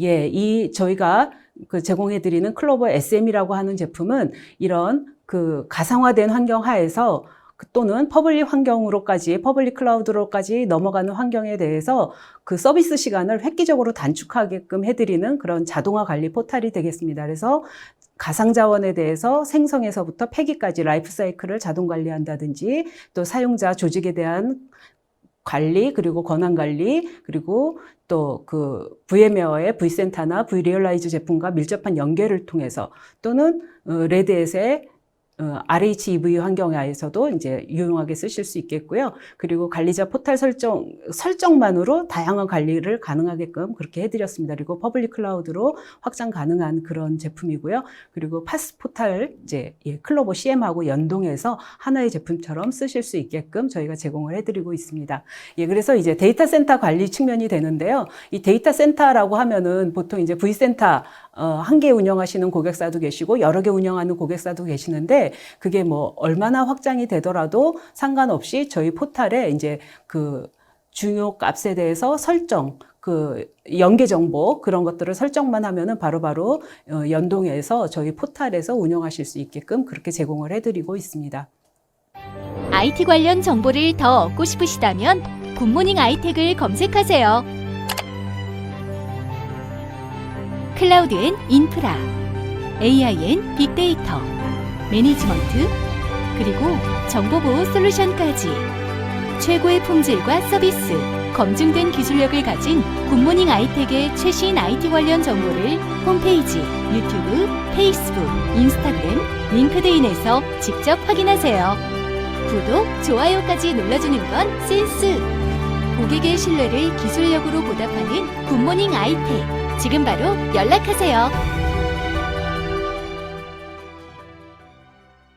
예, 이 저희가 그 제공해 드리는 클로버 SM이라고 하는 제품은 이런 그 가상화된 환경 하에서 그 또는 퍼블릭 환경으로까지 퍼블릭 클라우드로까지 넘어가는 환경에 대해서 그 서비스 시간을 획기적으로 단축하게끔 해드리는 그런 자동화 관리 포탈이 되겠습니다. 그래서 가상 자원에 대해서 생성에서부터 폐기까지 라이프 사이클을 자동 관리한다든지 또 사용자 조직에 대한 관리 그리고 권한 관리 그리고 또 그 VM웨어의 v센터나 v리얼라이즈 제품과 밀접한 연계를 통해서 또는 어, 레드햇의 어, RHEV 환경하에서도 이제 유용하게 쓰실 수 있겠고요. 그리고 관리자 포탈 설정, 설정만으로 다양한 관리를 가능하게끔 그렇게 해드렸습니다. 그리고 퍼블릭 클라우드로 확장 가능한 그런 제품이고요. 그리고 파스 포탈, 이제, 예, 클로버 CM하고 연동해서 하나의 제품처럼 쓰실 수 있게끔 저희가 제공을 해드리고 있습니다. 예, 그래서 이제 데이터 센터 관리 측면이 되는데요. 이 데이터 센터라고 하면은 보통 이제 V센터, 어, 한 개 운영하시는 고객사도 계시고 여러 개 운영하는 고객사도 계시는데 그게 뭐 얼마나 확장이 되더라도 상관없이 저희 포탈에 이제 그 중요 값에 대해서 설정 그 연계 정보 그런 것들을 설정만 하면은 바로바로 어, 연동해서 저희 포탈에서 운영하실 수 있게끔 그렇게 제공을 해드리고 있습니다. IT 관련 정보를 더 얻고 싶으시다면 굿모닝 아이텍을 검색하세요. 클라우드 앤 인프라, AI 앤 빅데이터, 매니지먼트, 그리고 정보보호 솔루션까지 최고의 품질과 서비스, 검증된 기술력을 가진 굿모닝 아이텍의 최신 IT 관련 정보를 홈페이지, 유튜브, 페이스북, 인스타그램, 링크드인에서 직접 확인하세요. 구독, 좋아요까지 눌러주는 건 센스! 고객의 신뢰를 기술력으로 보답하는 굿모닝 아이텍. 지금 바로 연락하세요.